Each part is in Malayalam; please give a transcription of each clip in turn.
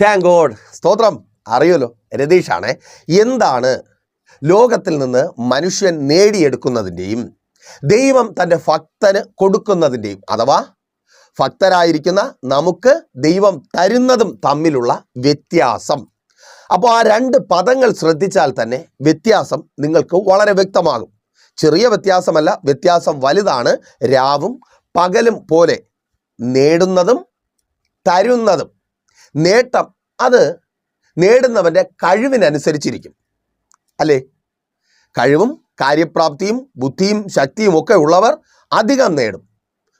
താങ്ക് ഗോഡ് സ്തോത്രം. അറിയുമല്ലോ രതീഷാണ് എന്താണ് ലോകത്തിൽ നിന്ന് മനുഷ്യൻ നേടിയെടുക്കുന്നതിന്റെയും ദൈവം തന്റെ ഭക്തന് കൊടുക്കുന്നതിന്റെയും അഥവാ ഭക്തരായിരിക്കുന്ന നമുക്ക് ദൈവം തരുന്നതും തമ്മിലുള്ള വ്യത്യാസം. അപ്പോൾ ആ രണ്ട് പദങ്ങൾ ശ്രദ്ധിച്ചാൽ തന്നെ വ്യത്യാസം നിങ്ങൾക്ക് വളരെ വ്യക്തമാകും. ചെറിയ വ്യത്യാസമല്ല വ്യത്യാസം വലുതാണ്. രാവും പകലും പോലെ നേടുന്നതും തരുന്നതും. നേട്ടം അത് നേടുന്നവന്റെ കഴിവിനനുസരിച്ചിരിക്കും. അല്ലേ? കഴിവും കാര്യപ്രാപ്തിയും ബുദ്ധിയും ശക്തിയും ഒക്കെ ഉള്ളവർ അധികം നേടും.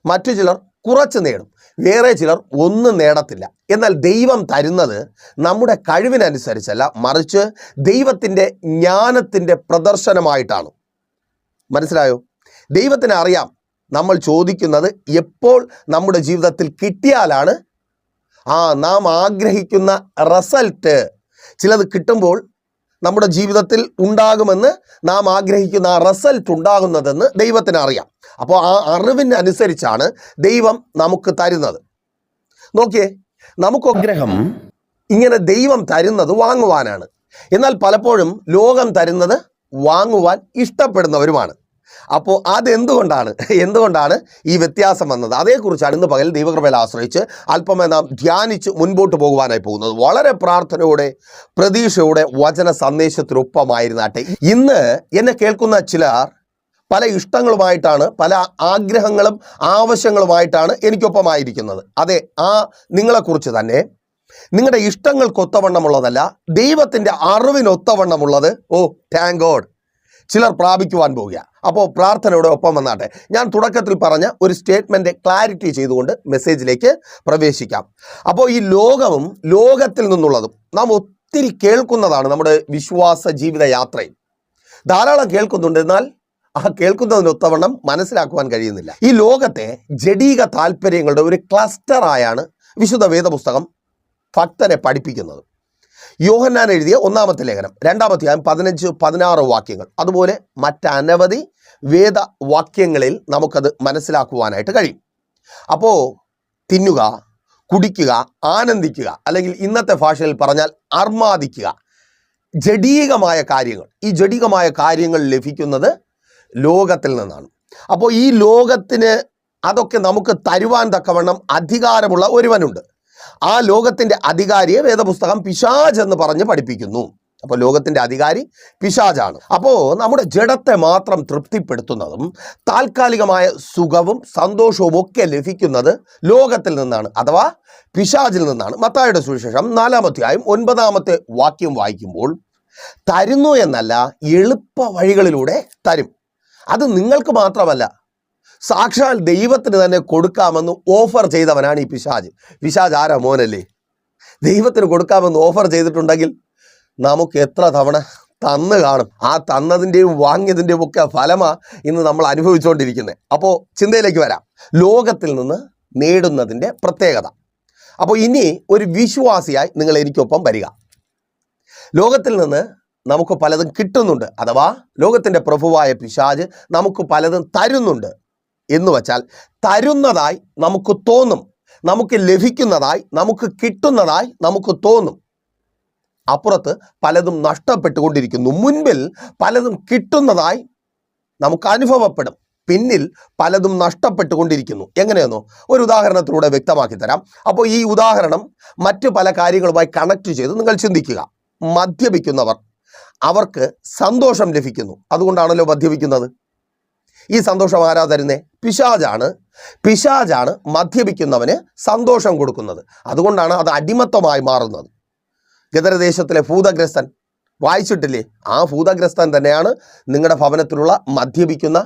മറ്റു ചിലർ കുറച്ച് നേടും. വേറെ ചിലർ ഒന്നും നേടത്തില്ല. എന്നാൽ ദൈവം തരുന്നത് നമ്മുടെ കഴിവിനനുസരിച്ചല്ല മറിച്ച് ദൈവത്തിന്റെ ജ്ഞാനത്തിന്റെ പ്രദർശനമായിട്ടാണ്. മനസ്സിലായോ? ദൈവത്തിന് അറിയാം നമ്മൾ ചോദിക്കുന്നത് എപ്പോൾ നമ്മുടെ ജീവിതത്തിൽ കിട്ടിയാലാണ് ആ നാം ആഗ്രഹിക്കുന്ന റിസൾട്ട് ചിലത് കിട്ടുമ്പോൾ നമ്മുടെ ജീവിതത്തിൽ ഉണ്ടാകുമെന്ന് നാം ആഗ്രഹിക്കുന്ന ആ റിസൾട്ട് ഉണ്ടാകുന്നതെന്ന് ദൈവത്തിന് അറിയാം. അപ്പോൾ ആ അറിവിനനുസരിച്ചാണ് ദൈവം നമുക്ക് തരുന്നത്. നോക്കിയേ നമുക്ക് ആഗ്രഹം ഇങ്ങനെ ദൈവം തരുന്നത് വാങ്ങുവാനാണ്. എന്നാൽ പലപ്പോഴും ലോകം തരുന്നത് വാങ്ങുവാൻ ഇഷ്ടപ്പെടുന്നവരുമാണ്. അപ്പോൾ അതെന്തുകൊണ്ടാണ്? എന്തുകൊണ്ടാണ് ഈ വ്യത്യാസം വന്നത്? അതേക്കുറിച്ചാണ് ഇന്ന് പകൽ ദൈവകൃപയിൽ ആശ്രയിച്ച് അല്പമേ നാം ധ്യാനിച്ച് മുൻപോട്ട് പോകുവാനായി പോകുന്നത്. വളരെ പ്രാർത്ഥനയോടെ പ്രതീക്ഷയോടെ വചന സന്ദേശത്തിനൊപ്പമായിരുന്നാട്ടെ. ഇന്ന് എന്നെ കേൾക്കുന്ന ചിലർ പല ഇഷ്ടങ്ങളുമായിട്ടാണ് പല ആഗ്രഹങ്ങളും ആവശ്യങ്ങളുമായിട്ടാണ് എനിക്കൊപ്പമായിരിക്കുന്നത്. അതെ ആ നിങ്ങളെക്കുറിച്ച് തന്നെ. നിങ്ങളുടെ ഇഷ്ടങ്ങൾക്കൊത്തവണ്ണമുള്ളതല്ല ദൈവത്തിന്റെ അറിവിനൊത്തവണ്ണമുള്ളത്. ഓ താങ്ക് ഗോഡ് ചിലർ പ്രാപിക്കുവാൻ പോവുക അപ്പോൾ പ്രാർത്ഥനയുടെ ഒപ്പം വന്നാട്ടെ. ഞാൻ തുടക്കത്തിൽ പറഞ്ഞ ഒരു സ്റ്റേറ്റ്മെന്റ് ക്ലാരിറ്റി ചെയ്തുകൊണ്ട് മെസ്സേജിലേക്ക് പ്രവേശിക്കാം. അപ്പോൾ ഈ ലോകവും ലോകത്തിൽ നിന്നുള്ളതും നാം ഒത്തിരി കേൾക്കുന്നതാണ് നമ്മുടെ വിശ്വാസ ജീവിത യാത്രയിൽ. ധാരാളം കേൾക്കുന്നുണ്ട് എന്നാൽ ആ കേൾക്കുന്നതിനൊത്തവണ്ണം മനസ്സിലാക്കുവാൻ കഴിയുന്നില്ല. ഈ ലോകത്തെ ജഡീക താല്പര്യങ്ങളുടെ ഒരു ക്ലസ്റ്ററായാണ് വിശുദ്ധ വേദപുസ്തകം ഭക്തനെ പഠിപ്പിക്കുന്നത്. യോഹന്നാൻ എഴുതിയ ഒന്നാമത്തെ ലേഖനം. രണ്ടാമത്തെ പതിനഞ്ച് പതിനാറ് വാക്യങ്ങൾ. അതുപോലെ മറ്റനവധി വേദവാക്യങ്ങളിൽ നമുക്കത് മനസ്സിലാക്കുവാനായിട്ട് കഴിയും. അപ്പോൾ തിന്നുക കുടിക്കുക ആനന്ദിക്കുക അല്ലെങ്കിൽ ഇന്നത്തെ ഭാഷയിൽ പറഞ്ഞാൽ അർമാദിക്കുക ജഡീകമായ കാര്യങ്ങൾ. ഈ ജഡീകമായ കാര്യങ്ങൾ ലഭിക്കുന്നത് ലോകത്തിൽ നിന്നാണ്. അപ്പോൾ ഈ ലോകത്തിന് അതൊക്കെ നമുക്ക് തരുവാൻ തക്കവണ്ണം അധികാരമുള്ള ഒരുവനുണ്ട്. ആ ലോകത്തിന്റെ അധികാരിയെ വേദപുസ്തകം പിശാജ് എന്ന് പറഞ്ഞ് പഠിപ്പിക്കുന്നു. അപ്പോൾ ലോകത്തിന്റെ അധികാരി പിശാജാണ്. അപ്പോൾ നമ്മുടെ ജഡത്തെ മാത്രം തൃപ്തിപ്പെടുത്തുന്നതും താൽക്കാലികമായ സുഖവും സന്തോഷവും ഒക്കെ ലഭിക്കുന്നത് ലോകത്തിൽ നിന്നാണ് അഥവാ പിശാജിൽ നിന്നാണ്. മത്തായുടെ സുവിശേഷം നാലാമത്തെയായും ഒൻപതാമത്തെ വാക്യം വായിക്കുമ്പോൾ തരുന്നു എന്നല്ല എളുപ്പ വഴികളിലൂടെ തരും. അത് നിങ്ങൾക്ക് മാത്രമല്ല സാക്ഷാൽ ദൈവത്തിന് തന്നെ കൊടുക്കാമെന്ന് ഓഫർ ചെയ്തവനാണ് ഈ പിശാജ്. പിശാജ് ആരാ മോനല്ലേ? ദൈവത്തിന് കൊടുക്കാമെന്ന് ഓഫർ ചെയ്തിട്ടുണ്ടെങ്കിൽ നമുക്ക് എത്ര തവണ തന്ന് കാണും. ആ തന്നതിന്റെയും വാങ്ങിയതിന്റെയും ഒക്കെ ഫലമാണ് ഇന്ന് നമ്മൾ അനുഭവിച്ചുകൊണ്ടിരിക്കുന്നത്. അപ്പോൾ ചിന്തയിലേക്ക് വരാം. ലോകത്തിൽ നിന്ന് നേടുന്നതിന്റെ പ്രത്യേകത. അപ്പോൾ ഇനി ഒരു വിശ്വാസിയായി നിങ്ങൾ എനിക്കൊപ്പം വരിക. ലോകത്തിൽ നിന്ന് നമുക്ക് പലതും കിട്ടുന്നുണ്ട് അഥവാ ലോകത്തിന്റെ പ്രഭുവായ പിശാജ് നമുക്ക് പലതും തരുന്നുണ്ട്. എന്ന് വച്ചാൽ തരുന്നതായി നമുക്ക് തോന്നും നമുക്ക് ലഭിക്കുന്നതായി നമുക്ക് കിട്ടുന്നതായി നമുക്ക് തോന്നും. അപ്പുറത്ത് പലതും നഷ്ടപ്പെട്ടുകൊണ്ടിരിക്കുന്നു. മുൻപിൽ പലതും കിട്ടുന്നതായി നമുക്ക് അനുഭവപ്പെടും. പിന്നിൽ പലതും നഷ്ടപ്പെട്ടുകൊണ്ടിരിക്കുന്നു. എങ്ങനെയെന്നോ ഒരു ഉദാഹരണത്തിലൂടെ വ്യക്തമാക്കി തരാം. അപ്പോൾ ഈ ഉദാഹരണം മറ്റു പല കാര്യങ്ങളുമായി കണക്ട് ചെയ്ത് നിങ്ങൾ ചിന്തിക്കുക. മദ്യപിക്കുന്നവർ അവർക്ക് സന്തോഷം ലഭിക്കുന്നു. അതുകൊണ്ടാണല്ലോ മദ്യപിക്കുന്നത്. ഈ സന്തോഷം ആരാ തരുന്നേ? പിശാജാണ്. പിശാജാണ് മദ്യപിക്കുന്നവന് സന്തോഷം കൊടുക്കുന്നത്. അതുകൊണ്ടാണ് അത് അടിമത്തമായി മാറുന്നത്. ഗദരദേശത്തിലെ ഭൂതഗ്രസ്തൻ വായിച്ചിട്ടില്ലേ? ആ ഭൂതഗ്രസ്തൻ തന്നെയാണ് നിങ്ങളുടെ ഭവനത്തിലുള്ള മദ്യപിക്കുന്ന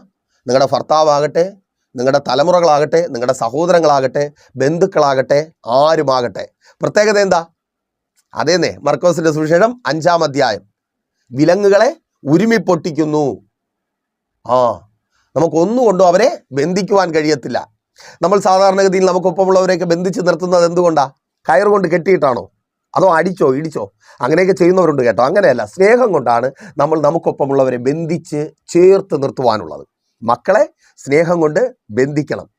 നിങ്ങളുടെ ഭർത്താവാകട്ടെ നിങ്ങളുടെ തലമുറകളാകട്ടെ നിങ്ങളുടെ സഹോദരങ്ങളാകട്ടെ ബന്ധുക്കളാകട്ടെ ആരുമാകട്ടെ. പ്രത്യേകത എന്താ? അതേന്നേ മർക്കോസിന്റെ സുവിശേഷം അഞ്ചാം അധ്യായം. വിലങ്ങുകളെ ഉരുമി പൊട്ടിക്കുന്നു ആ നമുക്കൊന്നുകൊണ്ടും അവരെ ബന്ധിക്കുവാൻ കഴിയത്തില്ല. നമ്മൾ സാധാരണഗതിയിൽ നമുക്കൊപ്പമുള്ളവരെയൊക്കെ ബന്ധിച്ച് നിർത്തുന്നത് എന്തുകൊണ്ടാ? കയർ കൊണ്ട് കെട്ടിയിട്ടാണോ? അതോ അടിച്ചോ ഇടിച്ചോ? അങ്ങനെയൊക്കെ ചെയ്യുന്നവരുണ്ട് കേട്ടോ. അങ്ങനെയല്ല സ്നേഹം കൊണ്ടാണ് നമ്മൾ നമുക്കൊപ്പമുള്ളവരെ ബന്ധിച്ച് ചേർത്ത് നിർത്തുവാനുള്ളത്. മക്കളെ സ്നേഹം കൊണ്ട് ബന്ധിക്കണം.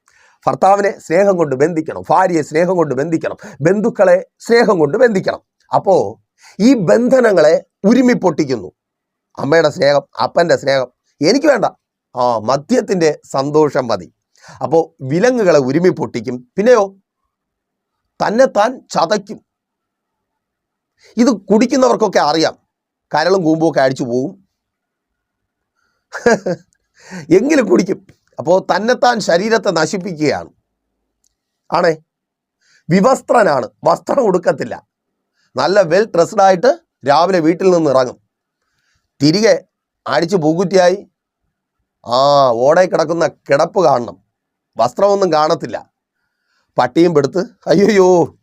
ഭർത്താവിനെ സ്നേഹം കൊണ്ട് ബന്ധിക്കണം. ഭാര്യയെ സ്നേഹം കൊണ്ട് ബന്ധിക്കണം. ബന്ധുക്കളെ സ്നേഹം കൊണ്ട് ബന്ധിക്കണം. അപ്പോൾ ഈ ബന്ധനങ്ങളെ ഉരുമി പൊട്ടിക്കുന്നു അമ്മയുടെ സ്നേഹം അപ്പന്റെ സ്നേഹം. എനിക്ക് വേണ്ട. ആ മദ്യത്തിന്റെ സന്തോഷം മതി. അപ്പോൾ വിലങ്ങുകളെ ഉരുമി പൊട്ടിക്കും പിന്നെയോ തന്നെത്താൻ ചതയ്ക്കും. ഇത് കുടിക്കുന്നവർക്കൊക്കെ അറിയാം. കരളും കൂമ്പും ഒക്കെ അടിച്ചു പോകും എങ്കിലും കുടിക്കും. അപ്പോൾ തന്നെത്താൻ ശരീരത്തെ നശിപ്പിക്കുകയാണ്. ആണേ? വിവസ്ത്രനാണ്. വസ്ത്രം ഉടുക്കത്തില്ല. നല്ല വെൽ ഡ്രസ്ഡ് ആയിട്ട് രാവിലെ വീട്ടിൽ നിന്ന് ഇറങ്ങും. തിരികെ അടിച്ച് പൂക്കുറ്റിയായി ആ ഓടെ കിടക്കുന്ന കിടപ്പ് കാണണം. വസ്ത്രമൊന്നും കാണത്തില്ല. പട്ടിയും പെടുത്ത് അയ്യോ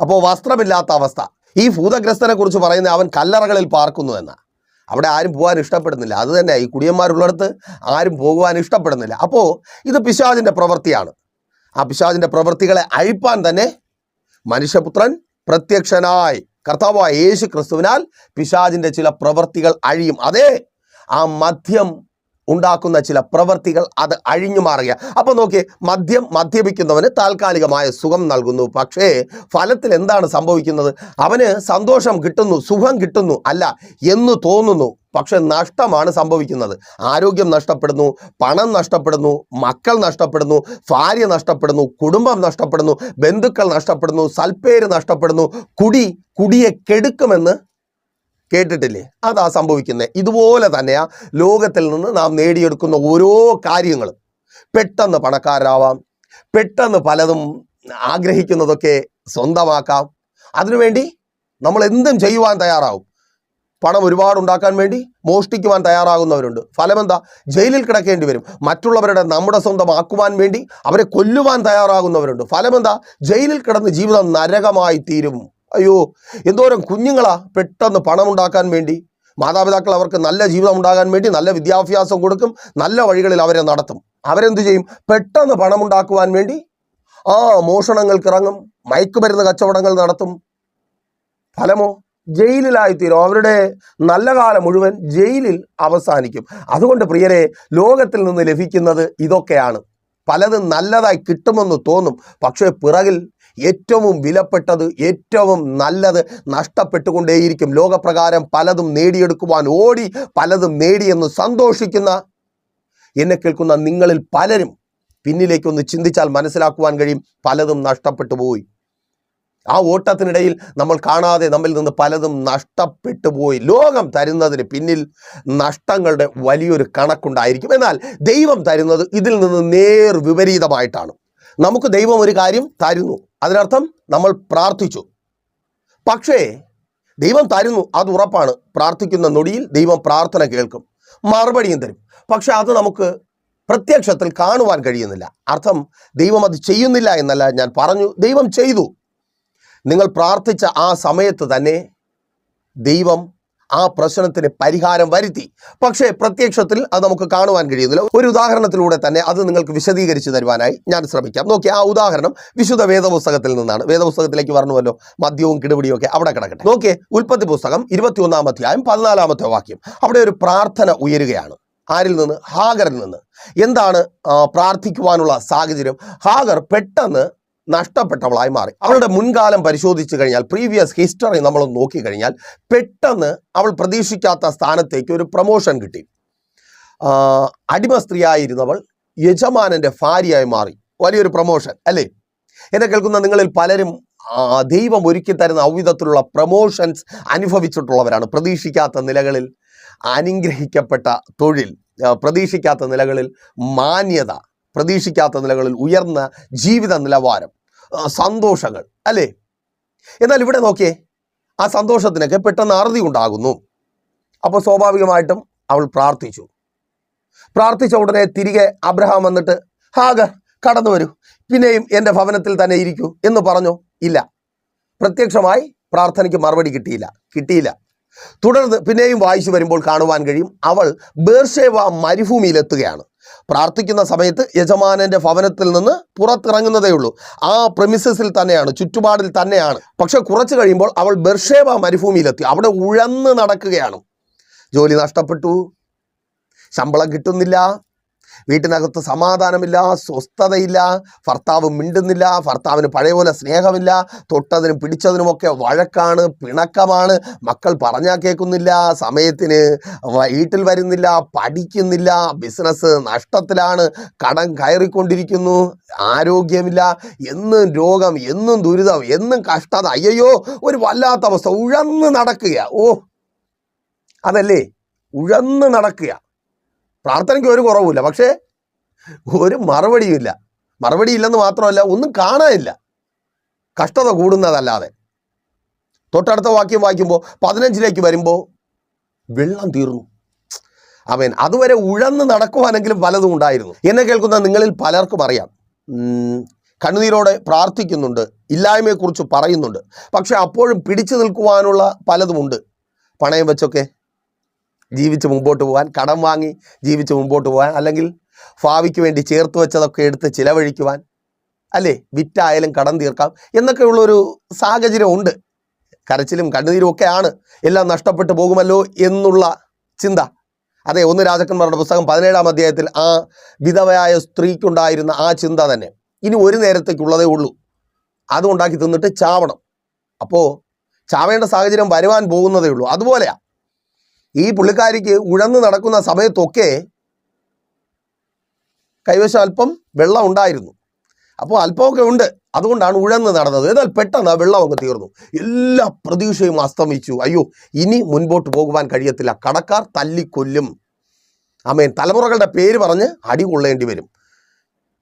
അപ്പോൾ വസ്ത്രമില്ലാത്ത അവസ്ഥ. ഈ ഭൂതഗ്രസ്തനെ കുറിച്ച് പറയുന്ന അവൻ കല്ലറകളിൽ പാർക്കുന്നു എന്ന. അവിടെ ആരും പോകാൻ ഇഷ്ടപ്പെടുന്നില്ല. അത് തന്നെ ഈ കുടിയന്മാരുള്ളിടത്ത് ആരും പോകുവാൻ ഇഷ്ടപ്പെടുന്നില്ല. അപ്പോൾ ഇത് പിശാചിന്റെ പ്രവൃത്തിയാണ്. ആ പിശാചിന്റെ പ്രവൃത്തികളെ അഴിപ്പാൻ തന്നെ മനുഷ്യപുത്രൻ പ്രത്യക്ഷനായി. കർത്താവായ യേശു ക്രിസ്തുവിനാൽ പിശാചിന്റെ ചില പ്രവൃത്തികൾ അഴിയും. അതേ ആ മദ്യം ഉണ്ടാക്കുന്ന ചില പ്രവൃത്തികൾ അത് അഴിഞ്ഞു മാറുക. അപ്പൊ നോക്കി മദ്യം മദ്യപിക്കുന്നവന് താൽക്കാലികമായ സുഖം നൽകുന്നു. പക്ഷേ ഫലത്തിൽ എന്താണ് സംഭവിക്കുന്നത്? അവന് സന്തോഷം കിട്ടുന്നു സുഖം കിട്ടുന്നു അല്ല എന്ന് തോന്നുന്നു. പക്ഷെ നഷ്ടമാണ് സംഭവിക്കുന്നത്. ആരോഗ്യം നഷ്ടപ്പെടുന്നു പണം നഷ്ടപ്പെടുന്നു മക്കൾ നഷ്ടപ്പെടുന്നു ഭാര്യ നഷ്ടപ്പെടുന്നു കുടുംബം നഷ്ടപ്പെടുന്നു ബന്ധുക്കൾ നഷ്ടപ്പെടുന്നു സൽപ്പേര് നഷ്ടപ്പെടുന്നു കുടി കുടിയെ കെടുക്കുമെന്ന് കേട്ടിട്ടില്ലേ? അതാ സംഭവിക്കുന്നത് ഇതുപോലെ തന്നെയാ ലോകത്തിൽ നിന്ന് നാം നേടിയെടുക്കുന്ന ഓരോ കാര്യങ്ങളും. പെട്ടെന്ന് പണക്കാരാവാം. പെട്ടെന്ന് പലതും ആഗ്രഹിക്കുന്നതൊക്കെ സ്വന്തമാക്കാം. അതിനുവേണ്ടി നമ്മൾ എന്തും ചെയ്യുവാൻ തയ്യാറാവും. പണം ഒരുപാട് ഉണ്ടാക്കാൻ വേണ്ടി മോഷ്ടിക്കുവാൻ തയ്യാറാകുന്നവരുണ്ട്. ഫലമെന്താ? ജയിലിൽ കിടക്കേണ്ടി വരും. മറ്റുള്ളവരുടെ നമ്മുടെ സ്വന്തമാക്കുവാൻ വേണ്ടി അവരെ കൊല്ലുവാൻ തയ്യാറാകുന്നവരുണ്ട്. ഫലമെന്താ? ജയിലിൽ കിടന്ന് ജീവിതം നരകമായി തീരും അയ്യോ എന്തോരം കുഞ്ഞുങ്ങളാ പെട്ടെന്ന് പണമുണ്ടാക്കാൻ വേണ്ടി. മാതാപിതാക്കൾ അവർക്ക് നല്ല ജീവിതം ഉണ്ടാകാൻ വേണ്ടി നല്ല വിദ്യാഭ്യാസം കൊടുക്കും നല്ല വഴികളിൽ അവരെ നടത്തും. അവരെന്തു ചെയ്യും? പെട്ടെന്ന് പണം ഉണ്ടാക്കുവാൻ വേണ്ടി ആ മോഷണങ്ങൾക്ക് ഇറങ്ങും മയക്കുമരുന്ന് കച്ചവടങ്ങൾ നടത്തും. ഫലമോ? ജയിലിലായിത്തീരും. അവരുടെ നല്ല കാലം മുഴുവൻ ജയിലിൽ അവസാനിക്കും. അതുകൊണ്ട് പ്രിയരെ ലോകത്തിൽ നിന്ന് ലഭിക്കുന്നത് ഇതൊക്കെയാണ്. പലതും നല്ലതായി കിട്ടുമെന്ന് തോന്നും. പക്ഷേ പിറകിൽ ഏറ്റവും വിലപ്പെട്ടത് ഏറ്റവും നല്ലത് നഷ്ടപ്പെട്ടുകൊണ്ടേയിരിക്കും. ലോകപ്രകാരം പലതും നേടിയെടുക്കുവാൻ ഓടി പലതും നേടിയെന്ന് സന്തോഷിക്കുന്ന എന്നെ കേൾക്കുന്ന നിങ്ങളിൽ പലരും പിന്നിലേക്കൊന്ന് ചിന്തിച്ചാൽ മനസ്സിലാക്കുവാൻ കഴിയും പലതും നഷ്ടപ്പെട്ടു പോയി ആ ഓട്ടത്തിനിടയിൽ നമ്മൾ കാണാതെ നമ്മിൽ നിന്ന് പലതും നഷ്ടപ്പെട്ടു പോയി ലോകം തരുന്നതിന് പിന്നിൽ നഷ്ടങ്ങളുടെ വലിയൊരു കണക്കുണ്ടായിരിക്കും. എന്നാൽ ദൈവം തരുന്നത് ഇതിൽ നിന്ന് നേർ വിപരീതമായിട്ടാണ്. നമുക്ക് ദൈവം ഒരു കാര്യം തരുന്നു. അതിനർത്ഥം നമ്മൾ പ്രാർത്ഥിച്ചു. പക്ഷേ ദൈവം തരുന്നു അത് ഉറപ്പാണ്. പ്രാർത്ഥിക്കുന്ന നൊടിയിൽ ദൈവം പ്രാർത്ഥന കേൾക്കും മറുപടിയും തരും. പക്ഷെ അത് നമുക്ക് പ്രത്യക്ഷത്തിൽ കാണുവാൻ കഴിയുന്നില്ല. അർത്ഥം ദൈവം അത് ചെയ്യുന്നില്ല എന്നല്ല ഞാൻ പറഞ്ഞു ദൈവം ചെയ്തു. നിങ്ങൾ പ്രാർത്ഥിച്ച ആ സമയത്ത് തന്നെ ദൈവം ആ പ്രശ്നത്തിന് പരിഹാരം വരുത്തി. പക്ഷേ പ്രത്യക്ഷത്തിൽ അത് നമുക്ക് കാണുവാൻ കഴിയുന്നില്ല. ഒരു ഉദാഹരണത്തിലൂടെ തന്നെ അത് നിങ്ങൾക്ക് വിശദീകരിച്ചു തരുവാനായി ഞാൻ ശ്രമിക്കാം. നോക്കി ആ ഉദാഹരണം വിശുദ്ധ വേദപുസ്തകത്തിൽ നിന്നാണ്. വേദപുസ്തകത്തിലേക്ക് പറഞ്ഞുവല്ലോ മദ്യവും കിടുപിടിയും ഒക്കെ അവിടെ കിടക്കട്ടെ. നോക്കിയേ ഉൽപ്പത്തി പുസ്തകം ഇരുപത്തിയൊന്നാം അധ്യായം പതിനാലാമത്തെ വാക്യം. അവിടെ ഒരു പ്രാർത്ഥന ഉയരുകയാണ്. ആരിൽ നിന്ന്? ഹാഗറിൽ നിന്ന്. എന്താണ് പ്രാർത്ഥിക്കുവാനുള്ള സാഹചര്യം? ഹാഗർ പെട്ടെന്ന് നഷ്ടപ്പെട്ടവളായി മാറി. അവളുടെ മുൻകാലം പരിശോധിച്ചു കഴിഞ്ഞാൽ പ്രീവിയസ് ഹിസ്റ്ററി നമ്മൾ നോക്കിക്കഴിഞ്ഞാൽ പെട്ടെന്ന് അവൾ പ്രതീക്ഷിക്കാത്ത സ്ഥാനത്തേക്ക് ഒരു പ്രൊമോഷൻ കിട്ടി. അടിമ സ്ത്രീയായിരുന്നവൾ യജമാനന്റെ ഭാര്യയായി മാറി. വലിയൊരു പ്രൊമോഷൻ അല്ലേ? എന്നെ കേൾക്കുന്ന നിങ്ങളിൽ പലരും ദൈവം ഒരുക്കി തരുന്ന ഔവിധത്തിലുള്ള പ്രൊമോഷൻസ് അനുഭവിച്ചിട്ടുള്ളവരാണ്. പ്രതീക്ഷിക്കാത്ത നിലകളിൽ അനുഗ്രഹിക്കപ്പെട്ട തൊഴിൽ പ്രതീക്ഷിക്കാത്ത നിലകളിൽ മാന്യത പ്രതീക്ഷിക്കാത്ത നിലകളിൽ ഉയർന്ന ജീവിത നിലവാരം സന്തോഷങ്ങൾ അല്ലേ? എന്നാൽ ഇവിടെ നോക്കിയേ ആ സന്തോഷത്തിനൊക്കെ പെട്ടെന്ന് അറുതി ഉണ്ടാകുന്നു. അപ്പോൾ സ്വാഭാവികമായിട്ടും അവൾ പ്രാർത്ഥിച്ചു. പ്രാർത്ഥിച്ച ഉടനെ തിരികെ അബ്രഹാം വന്നിട്ട് ഹാഗർ കടന്നു വരൂ. പിന്നെയും എന്റെ ഭവനത്തിൽ തന്നെ ഇരിക്കൂ എന്ന് പറഞ്ഞു. ഇല്ല. പ്രത്യക്ഷമായി പ്രാർത്ഥനയ്ക്ക് മറുപടി കിട്ടിയില്ല. കിട്ടിയില്ല. തുടർന്ന് പിന്നെയും വായിച്ചു വരുമ്പോൾ കാണുവാൻ കഴിയും. അവൾ ബേർഷേവ മരുഭൂമിയിലെത്തുകയാണ്. പ്രാർത്ഥിക്കുന്ന സമയത്ത് യജമാനന്റെ ഭവനത്തിൽ നിന്ന് പുറത്തിറങ്ങുന്നതേ ഉള്ളൂ. ആ പ്രമിസസിൽ തന്നെയാണ് ചുറ്റുപാടിൽ തന്നെയാണ്. പക്ഷെ കുറച്ച് കഴിയുമ്പോൾ അവൾ ബെർഷേവ മരുഭൂമിയിലെത്തി. അവിടെ ഉഴന്ന് നടക്കുകയാണ്. ജോലി നഷ്ടപ്പെട്ടു. ശമ്പളം കിട്ടുന്നില്ല. വീട്ടിനകത്ത് സമാധാനമില്ല സ്വസ്ഥതയില്ല ഭർത്താവ് മിണ്ടുന്നില്ല ഭർത്താവിന് പഴയ പോലെ സ്നേഹമില്ല തൊട്ടതിനും പിടിച്ചതിനുമൊക്കെ വഴക്കാണ് പിണക്കമാണ്. മക്കൾ പറഞ്ഞാൽ കേൾക്കുന്നില്ല സമയത്തിന് വീട്ടിൽ വരുന്നില്ല പഠിക്കുന്നില്ല ബിസിനസ് നഷ്ടത്തിലാണ് കടം കയറിക്കൊണ്ടിരിക്കുന്നു ആരോഗ്യമില്ല എന്നും രോഗം എന്നും ദുരിതം എന്നും കഷ്ടത. അയ്യോ ഒരു വല്ലാത്ത അവസ്ഥ. ഉഴന്ന് നടക്കുക ഓ അതല്ലേ? ഉഴന്ന് നടക്കുക പ്രാർത്ഥനയ്ക്ക് ഒരു കുറവുമില്ല. പക്ഷേ ഒരു മറുപടിയുമില്ല മറുപടി ഇല്ലെന്ന് മാത്രമല്ല ഒന്നും കാണാനില്ല. കഷ്ടത കൂടുന്നതല്ലാതെ. തൊട്ടടുത്ത വാക്യം വായിക്കുമ്പോൾ പതിനഞ്ചിലേക്ക് വരുമ്പോൾ വെള്ളം തീർന്നു. അവൻ അതുവരെ ഉഴന്ന് നടക്കുവാനെങ്കിലും പലതും ഉണ്ടായിരുന്നു. എന്നെ കേൾക്കുന്ന നിങ്ങളിൽ പലർക്കും അറിയാം. കണ്ണുനീരോടെ പ്രാർത്ഥിക്കുന്നുണ്ട്. ഇല്ലായ്മയെക്കുറിച്ച് പറയുന്നുണ്ട്. പക്ഷെ അപ്പോഴും പിടിച്ചു നിൽക്കുവാനുള്ള പലതുമുണ്ട്. പണയം വെച്ചൊക്കെ ജീവിച്ച് മുമ്പോട്ട് പോകാൻ കടം വാങ്ങി ജീവിച്ച് മുമ്പോട്ട് പോകാൻ അല്ലെങ്കിൽ ഭാവിക്ക് വേണ്ടി ചേർത്ത് വെച്ചതൊക്കെ എടുത്ത് ചിലവഴിക്കുവാൻ അല്ലേ? വിറ്റായാലും കടം തീർക്കാം എന്നൊക്കെയുള്ളൊരു സാഹചര്യം ഉണ്ട്. കരച്ചിലും കണ്ണുനീരും ഒക്കെയാണ് എല്ലാം നഷ്ടപ്പെട്ടു പോകുമല്ലോ എന്നുള്ള ചിന്ത. അതെ ഒന്ന് രാജാക്കന്മാരുടെ പുസ്തകം പതിനേഴാം അധ്യായത്തിൽ ആ വിധവയായ സ്ത്രീക്കുണ്ടായിരുന്ന ആ ചിന്ത തന്നെ. ഇനി ഒരു നേരത്തേക്കുള്ളതേ ഉള്ളൂ. അതുണ്ടാക്കി തിന്നിട്ട് ചാവണം. അപ്പോൾ ചാവേണ്ട സാഹചര്യം വരുവാൻ പോകുന്നതേ ഉള്ളൂ. അതുപോലെയാ. ഈ പുള്ളിക്കാരിക്ക് ഉഴന്ന് നടക്കുന്ന സമയത്തൊക്കെ കൈവശം അല്പം വെള്ളം ഉണ്ടായിരുന്നു. അപ്പോൾ അല്പമൊക്കെ ഉണ്ട്. അതുകൊണ്ടാണ് ഉഴന്ന് നടന്നത്. എന്നാൽ പെട്ടെന്ന് ആ വെള്ളം അങ്ങ് തീർന്നു. എല്ലാ പ്രതീക്ഷയും അസ്തമിച്ചു. അയ്യോ ഇനി മുൻപോട്ട് പോകുവാൻ കഴിയത്തില്ല. കടക്കാർ തല്ലിക്കൊല്ലും. ആമേൻ. തലമുറകളുടെ പേര് പറഞ്ഞ് അടി കൊള്ളേണ്ടി വരും.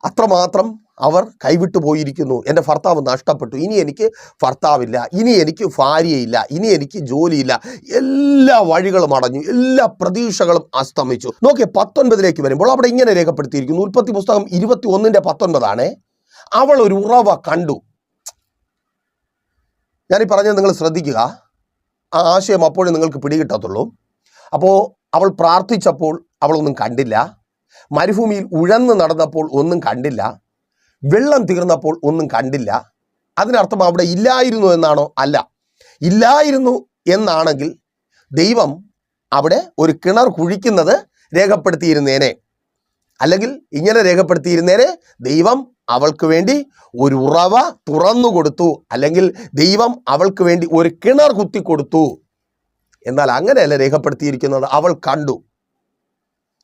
അത്രമാത്രം അവർ കൈവിട്ടു പോയിരിക്കുന്നു. എന്റെ ഭർത്താവ് നഷ്ടപ്പെട്ടു. ഇനി എനിക്ക് ഭർത്താവില്ല. ഇനി എനിക്ക് ഭാര്യയില്ല. ഇനി എനിക്ക് ജോലിയില്ല. എല്ലാ വഴികളും അടഞ്ഞു. എല്ലാ പ്രതീക്ഷകളും അസ്തമിച്ചു. നോക്കിയ പത്തൊൻപതിലേക്ക് വരുമ്പോൾ അവിടെ ഇങ്ങനെ രേഖപ്പെടുത്തിയിരിക്കുന്നു. ഉൽപ്പത്തി പുസ്തകം ഇരുപത്തി ഒന്നിന്റെ പത്തൊൻപതാണ്. അവൾ ഒരു ഉറവ കണ്ടു. ഞാനീ പറഞ്ഞത് നിങ്ങൾ ശ്രദ്ധിക്കുക. ആ ആശയം അപ്പോഴേ നിങ്ങൾക്ക് പിടികിട്ടത്തുള്ളൂ. അപ്പോൾ അവൾ പ്രാർത്ഥിച്ചപ്പോൾ അവളൊന്നും കണ്ടില്ല. മരുഭൂമിയിൽ ഉഴന്ന് നടന്നപ്പോൾ ഒന്നും കണ്ടില്ല. വെള്ളം തീർന്നപ്പോൾ ഒന്നും കണ്ടില്ല. അതിനർത്ഥം അവിടെ ഇല്ലായിരുന്നു എന്നാണോ? അല്ല. ഇല്ലായിരുന്നു എന്നാണെങ്കിൽ ദൈവം അവിടെ ഒരു കിണർ കുഴിക്കുന്നത് രേഖപ്പെടുത്തിയിരുന്നേനെ. അല്ലെങ്കിൽ ഇങ്ങനെ രേഖപ്പെടുത്തിയിരുന്നേനെ ദൈവം അവൾക്ക് വേണ്ടി ഒരു ഉറവ തുറന്നു കൊടുത്തു. അല്ലെങ്കിൽ ദൈവം അവൾക്ക് വേണ്ടി ഒരു കിണർ കുത്തി കൊടുത്തു. എന്നാൽ അങ്ങനെയല്ല രേഖപ്പെടുത്തിയിരിക്കുന്നത്. അവൾ കണ്ടു.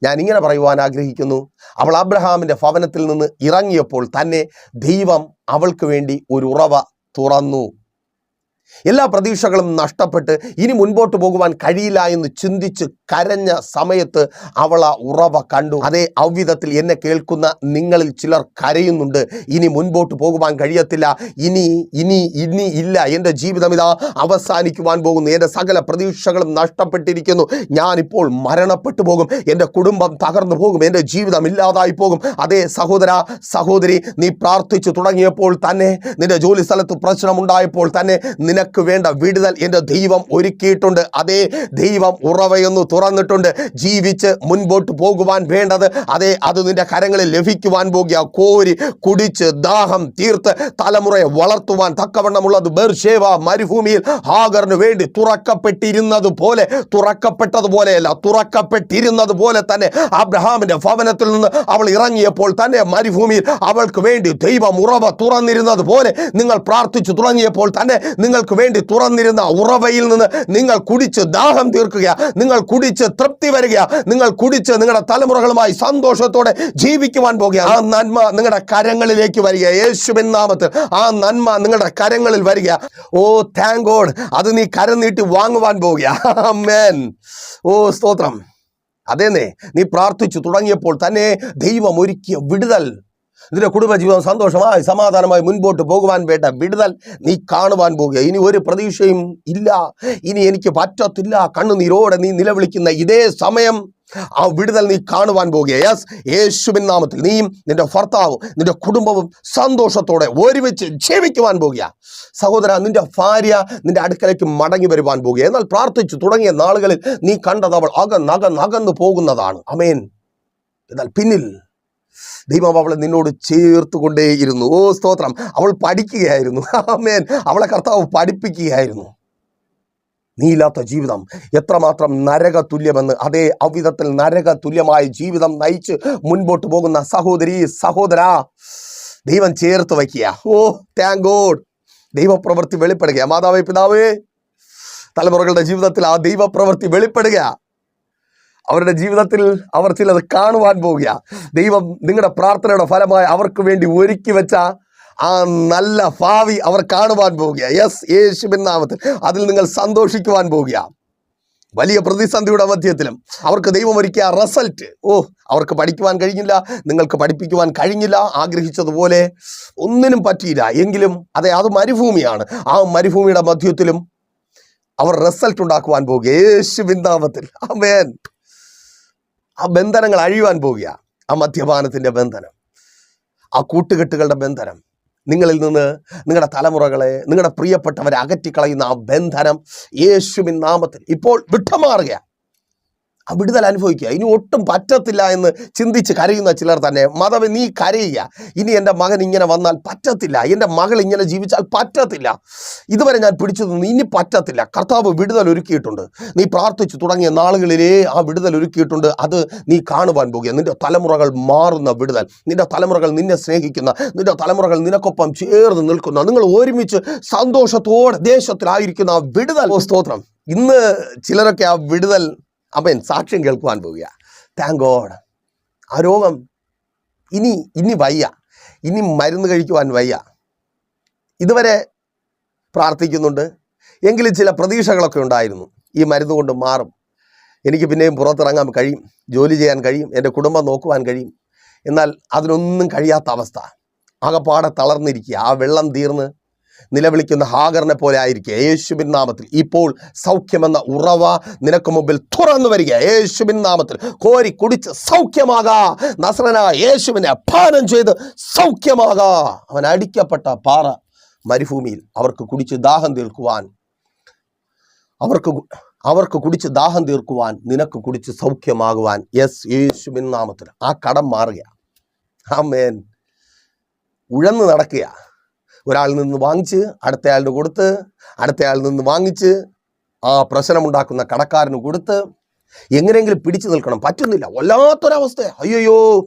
ഞാൻ ഇങ്ങനെ പറയുവാൻ ആഗ്രഹിക്കുന്നു. അവൾ അബ്രഹാമിന്റെ ഭവനത്തിൽ നിന്ന് ഇറങ്ങിയപ്പോൾ തന്നെ ദൈവം അവൾക്ക് വേണ്ടി ഒരു ഉറവ തുറന്നു. എല്ലാ പ്രതീക്ഷകളും നഷ്ടപ്പെട്ട് ഇനി മുൻപോട്ട് പോകുവാൻ കഴിയില്ല എന്ന് ചിന്തിച്ച് കരഞ്ഞ സമയത്ത് അവൾ ആ ഉറവ കണ്ടു. അതേ അവ്വിധത്തിൽ എന്നെ കേൾക്കുന്ന നിങ്ങളിൽ ചിലർ കരയുന്നുണ്ട്. ഇനി മുൻപോട്ട് പോകുവാൻ കഴിയത്തില്ല. ഇനി ഇനി ഇനി ഇല്ല. എന്റെ ജീവിതം ഇതാ അവസാനിക്കുവാൻ പോകുന്നു. എന്റെ സകല പ്രതീക്ഷകളും നഷ്ടപ്പെട്ടിരിക്കുന്നു. ഞാനിപ്പോൾ മരണപ്പെട്ടു പോകും. എന്റെ കുടുംബം തകർന്നു പോകും. എന്റെ ജീവിതം ഇല്ലാതായി പോകും. അതേ സഹോദര സഹോദരി നീ പ്രാർത്ഥിച്ചു തുടങ്ങിയപ്പോൾ തന്നെ നിന്റെ ജോലി സ്ഥലത്ത് പ്രശ്നമുണ്ടായപ്പോൾ തന്നെ നിനക്ക് വേണ്ട വിടുതൽ എന്റെ ദൈവം ഒരുക്കിയിട്ടുണ്ട്. അതേ ദൈവം ഉറവയൊന്ന് തുറന്നിട്ടുണ്ട്. ജീവിച്ച് മുൻപോട്ട് പോകുവാൻ വേണ്ടത് അതേ അത് നിന്റെ കരങ്ങളിൽ ലഭിക്കുവാൻ പോകുക. കോരി കുടിച്ച് ദാഹം തീർത്ത് തലമുറയെ വളർത്തുവാൻ തക്കവണ്ണമുള്ളത് ബെർഷേവ മരുഭൂമിയിൽ ഹാഗറിന് വേണ്ടി തുറക്കപ്പെട്ടിരുന്നത് പോലെ തുറക്കപ്പെട്ടതുപോലെയല്ല തുറക്കപ്പെട്ടിരുന്നത് പോലെ തന്നെ അബ്രഹാമിന്റെ ഭവനത്തിൽ നിന്ന് അവൾ ഇറങ്ങിയപ്പോൾ തന്നെ മരുഭൂമിയിൽ അവൾക്ക് വേണ്ടി ദൈവം ഉറവ തുറന്നിരുന്നത് പോലെ നിങ്ങൾ പ്രാർത്ഥിച്ചു തുടങ്ങിയപ്പോൾ തന്നെ നിങ്ങൾക്ക് വേണ്ടി തുറന്നിരുന്ന ഉറവയിൽ നിന്ന് നിങ്ങൾ കുടിച്ച് ദാഹം തീർക്കുക നിങ്ങൾ കുടിച്ച് തൃപ്തി വരിക നിങ്ങൾ കുടിച്ച് നിങ്ങളുടെ തലമുറകളുമായി സന്തോഷത്തോടെ ജീവിക്കുവാൻ പോകുക. ആ നന്മ നിങ്ങളുടെ കരങ്ങളിലേക്ക് വരിക. യേശുവിൻ നാമത്തിൽ ആ നന്മ നിങ്ങളുടെ കരങ്ങളിൽ വരിക. ഓ താങ്ക് ഗോഡ് അത് നീ കരം നീട്ടി വാങ്ങുവാൻ പോകുക. ആമേൻ ഓ സ്തോത്രം. അതേന്നെ നീ പ്രാർത്ഥിച്ചു തുടങ്ങിയപ്പോൾ തന്നെ ദൈവം ഒരുക്കിയ വിടുതൽ നിന്റെ കുടുംബജീവിതം സന്തോഷമായി സമാധാനമായി മുൻപോട്ട് പോകുവാൻ വേണ്ട വിടുതൽ നീ കാണുവാൻ പോകുക. ഇനി ഒരു പ്രതീക്ഷയും ഇല്ല. ഇനി എനിക്ക് പറ്റത്തില്ല. കണ്ണുനീരോടെ നീ നിലവിളിക്കുന്ന ഇതേ സമയം ആ വിടുതൽ നീ കാണുവാൻ പോകുക. യെസ് യേശുവിൻ നാമത്തിൽ നീയും നിന്റെ ഭർത്താവും നിന്റെ കുടുംബവും സന്തോഷത്തോടെ ഒരുമിച്ച് ജീവിക്കുവാൻ പോകുക. സഹോദര നിന്റെ ഭാര്യ നിന്റെ അടുക്കലേക്ക് മടങ്ങി വരുവാൻ പോകുക. എന്നാൽ പ്രാർത്ഥിച്ചു തുടങ്ങിയ നാളുകളിൽ നീ കണ്ടത് അവൾ അകന്നകന്നകന്നു പോകുന്നതാണ്. അമേൻ എന്നാൽ പിന്നിൽ ദൈവം അവളെ നിന്നോട് ചേർത്ത് കൊണ്ടേയിരുന്നു ഓ സ്തോത്രം. അവൾ പഠിക്കുകയായിരുന്നു. ആമേൻ. അവളെ കർത്താവ് പഠിപ്പിക്കുകയായിരുന്നു. നീയില്ലാത്ത ജീവിതം എത്രമാത്രം നരക തുല്യമെന്ന് അതേ അവിധത്തിൽ നരക തുല്യമായ ജീവിതം നയിച്ച് മുൻപോട്ട് പോകുന്ന സഹോദരി സഹോദര ദൈവം ചേർത്ത് വയ്ക്കുക. ഓ താങ്ക് ഗോഡ് ദൈവപ്രവൃത്തി വെളിപ്പെടുക. മാതാവേ പിതാവേ തലമുറകളുടെ ജീവിതത്തിൽ ആ ദൈവപ്രവൃത്തി വെളിപ്പെടുക. അവരുടെ ജീവിതത്തിൽ അവർ ചിലത് കാണുവാൻ പോവുക ദൈവം നിങ്ങളുടെ പ്രാർത്ഥനയുടെ ഫലമായി അവർക്ക് വേണ്ടി ഒരുക്കി വെച്ച ആ നല്ല ഭാവി അവർ കാണുവാൻ പോവുക യെസ് യേശുവിൻ നാമത്തിൽ അതിൽ നിങ്ങൾ സന്തോഷിക്കുവാൻ പോവുക വലിയ പ്രതിസന്ധിയുടെ മധ്യത്തിലും അവർക്ക് ദൈവം ഒരുക്കിയ റിസൾട്ട് ഓ അവർക്ക് പഠിക്കുവാൻ കഴിഞ്ഞില്ല നിങ്ങൾക്ക് പഠിപ്പിക്കുവാൻ കഴിഞ്ഞില്ല ആഗ്രഹിച്ചതുപോലെ ഒന്നിനും പറ്റിയില്ല. എങ്കിലും അതെ അത് മരുഭൂമിയാണ്. ആ മരുഭൂമിയുടെ മധ്യത്തിലും അവർ റിസൾട്ട് ഉണ്ടാക്കുവാൻ പോകുക. യേശുവിൻ നാമത്തിൽ. ആമേൻ ആ ബന്ധനങ്ങൾ അഴിയുവാൻ പോവുക ആ മദ്യപാനത്തിന്റെ ബന്ധനം. ആ കൂട്ടുകെട്ടുകളുടെ ബന്ധനം. നിങ്ങളിൽ നിന്ന് നിങ്ങളുടെ തലമുറകളെ നിങ്ങളുടെ പ്രിയപ്പെട്ടവരെ അകറ്റിക്കളയുന്ന ആ ബന്ധനം യേശുവിൻ നാമത്തിൽ ഇപ്പോൾ വിട്ടുമാറുക ആ വിടുതൽ അനുഭവിക്കുക. ഇനി ഒട്ടും പറ്റത്തില്ല എന്ന് ചിന്തിച്ച് കരയുന്ന ചിലർ തന്നെ മതം നീ കരയുക. ഇനി എന്റെ മകൻ ഇങ്ങനെ വന്നാൽ പറ്റത്തില്ല. എന്റെ മകൾ ഇങ്ങനെ ജീവിച്ചാൽ പറ്റത്തില്ല. ഇതുവരെ ഞാൻ പിടിച്ചു നിന്ന് ഇനി പറ്റത്തില്ല. കർത്താവ് വിടുതൽ ഒരുക്കിയിട്ടുണ്ട്. നീ പ്രാർത്ഥിച്ചു തുടങ്ങിയ നാളുകളിലേ ആ വിടുതൽ ഒരുക്കിയിട്ടുണ്ട്. അത് നീ കാണുവാൻ പോകുക. നിന്റെ തലമുറകൾ മാറുന്ന വിടുതൽ. നിന്റെ തലമുറകൾ നിന്നെ സ്നേഹിക്കുന്ന നിന്റെ തലമുറകൾ നിനക്കൊപ്പം ചേർന്ന് നിൽക്കുന്ന നിങ്ങൾ ഒരുമിച്ച് സന്തോഷത്തോടെ ദേശത്തിലായിരിക്കുന്ന ആ വിടുതൽ. സ്തോത്രം. ഇന്ന് ചിലരൊക്കെ ആ വിടുതൽ അവൻ സാക്ഷ്യം കേൾക്കുവാൻ പോവുക താങ്ക് ഗോഡ് ആ രോഗം ഇനി ഇനി വയ്യ. ഇനി മരുന്ന് കഴിക്കുവാൻ വയ്യ. ഇതുവരെ പ്രാർത്ഥിക്കുന്നുണ്ട്. എങ്കിലും ചില പ്രതീക്ഷകളൊക്കെ ഉണ്ടായിരുന്നു. ഈ മരുന്ന് കൊണ്ട് മാറും. എനിക്ക് പിന്നെയും പുറത്തിറങ്ങാൻ കഴിയും. ജോലി ചെയ്യാൻ കഴിയും. എന്റെ കുടുംബം നോക്കുവാൻ കഴിയും. എന്നാൽ അതിനൊന്നും കഴിയാത്ത അവസ്ഥ. ആകപ്പാടെ തളർന്നിരിക്കുക. ആ വെള്ളം തീർന്ന് നിലവിളിക്കുന്ന ഹാഗറിനെ പോലെ ആയിരിക്കുക യേശുബിൻ നാമത്തിൽ. ഇപ്പോൾ സൗഖ്യമെന്ന ഉറവ നിനക്ക് മുമ്പിൽ തുറന്നു വരിക. യേശുബിൻ നാമത്തിൽ കോരി കുടിച്ച് സൗഖ്യമാകാ. നസ്രന യേശുവിനെ അപാനം ചെയ്ത് സൗഖ്യമാകാ. അവൻ അടിക്കപ്പെട്ട പാറ മരുഭൂമിയിൽ അവർക്ക് കുടിച്ച് ദാഹം തീർക്കുവാൻ അവർക്ക് അവർക്ക് കുടിച്ച് ദാഹം തീർക്കുവാൻ നിനക്ക് കുടിച്ച് സൗഖ്യമാകുവാൻ. യെസ് യേശുബിൻ നാമത്തിൽ. ആ കടം മാറുക ആമേൻ. ഉഴന്ന് നടക്കുക ഒരാളിൽ നിന്ന് വാങ്ങിച്ച് അടുത്തയാളുടെ കൊടുത്ത് അടുത്തയാളിൽ നിന്ന് വാങ്ങിച്ച് ആ പ്രശ്നമുണ്ടാക്കുന്ന കടക്കാരന് കൊടുത്ത് എങ്ങനെയെങ്കിലും പിടിച്ചു നിൽക്കണം. പറ്റുന്നില്ല. വല്ലാത്തൊരവസ്ഥ. അയ്യോ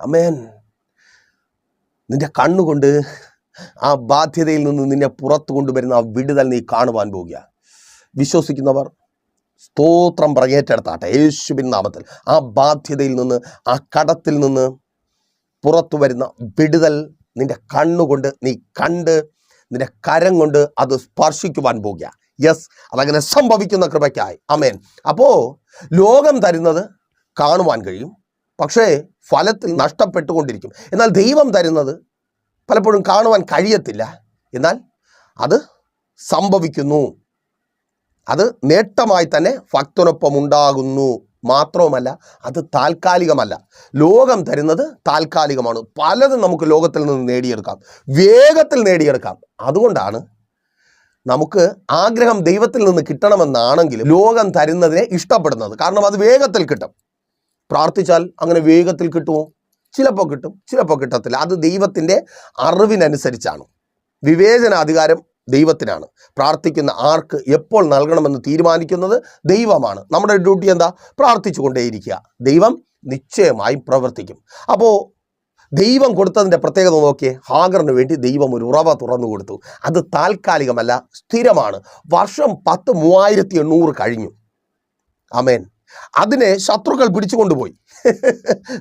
അമേൻ നിന്റെ കണ്ണുകൊണ്ട് ആ ബാധ്യതയിൽ നിന്ന് നിന്നെ പുറത്തു കൊണ്ടുവരുന്ന ആ വിടുതൽ നീ കാണുവാൻ പോകുക. വിശ്വസിക്കുന്നവർ സ്തോത്രം പ്രകേറ്റെടുത്താട്ടെ യേശുബിൻ നാമത്തിൽ. ആ ബാധ്യതയിൽ നിന്ന് ആ കടത്തിൽ നിന്ന് പുറത്തു വരുന്ന വിടുതൽ നിന്റെ കണ്ണുകൊണ്ട് നീ കണ്ട് നിന്റെ കരം കൊണ്ട് അത് സ്പർശിക്കുവാൻ പോകുക. യെസ് അതങ്ങനെ സംഭവിക്കുന്ന കൃപയ്ക്കായി. അമേൻ അപ്പോൾ ലോകം തരുന്നത് കാണുവാൻ കഴിയും. പക്ഷേ ഫലത്തിൽ നഷ്ടപ്പെട്ടുകൊണ്ടിരിക്കും. എന്നാൽ ദൈവം തരുന്നത് പലപ്പോഴും കാണുവാൻ കഴിയത്തില്ല. എന്നാൽ അത് സംഭവിക്കുന്നു. അത് നേട്ടമായി തന്നെ ഭക്തനൊപ്പം ഉണ്ടാകുന്നു. മാത്രവുമല്ല അത് താൽക്കാലികമല്ല. ലോകം തരുന്നത് താൽക്കാലികമാണ്. പലതും നമുക്ക് ലോകത്തിൽ നിന്ന് നേടിയെടുക്കാം. വേഗത്തിൽ നേടിയെടുക്കാം. അതുകൊണ്ടാണ് നമുക്ക് ആഗ്രഹം ദൈവത്തിൽ നിന്ന് കിട്ടണമെന്നാണെങ്കിൽ ലോകം തരുന്നതിനെ ഇഷ്ടപ്പെടുന്നത്. കാരണം അത് വേഗത്തിൽ കിട്ടും. പ്രാർത്ഥിച്ചാൽ അങ്ങനെ വേഗത്തിൽ കിട്ടുമോ ചിലപ്പോൾ കിട്ടും. ചിലപ്പോൾ കിട്ടത്തില്ല. അത് ദൈവത്തിന്റെ അറിവിനനുസരിച്ചാണ്. വിവേചനാധികാരം ദൈവത്തിനാണ്. പ്രാർത്ഥിക്കുന്ന ആർക്ക് എപ്പോൾ നൽകണമെന്ന് തീരുമാനിക്കുന്നത് ദൈവമാണ്. നമ്മുടെ ഡ്യൂട്ടി എന്താ? പ്രാർത്ഥിച്ചു കൊണ്ടേയിരിക്കുക ദൈവം നിശ്ചയമായും പ്രവർത്തിക്കും. അപ്പോൾ ദൈവം കൊടുത്തതിന്റെ പ്രത്യേകത നോക്കിയേ. ഹാഗറിന് വേണ്ടി ദൈവം ഒരു ഉറവ തുറന്നു കൊടുത്തു. അത് താൽക്കാലികമല്ല സ്ഥിരമാണ്. വർഷം പത്ത് മൂവായിരത്തി എണ്ണൂറ് കഴിഞ്ഞു. അമേൻ അതിനെ ശത്രുക്കൾ പിടിച്ചു കൊണ്ടുപോയി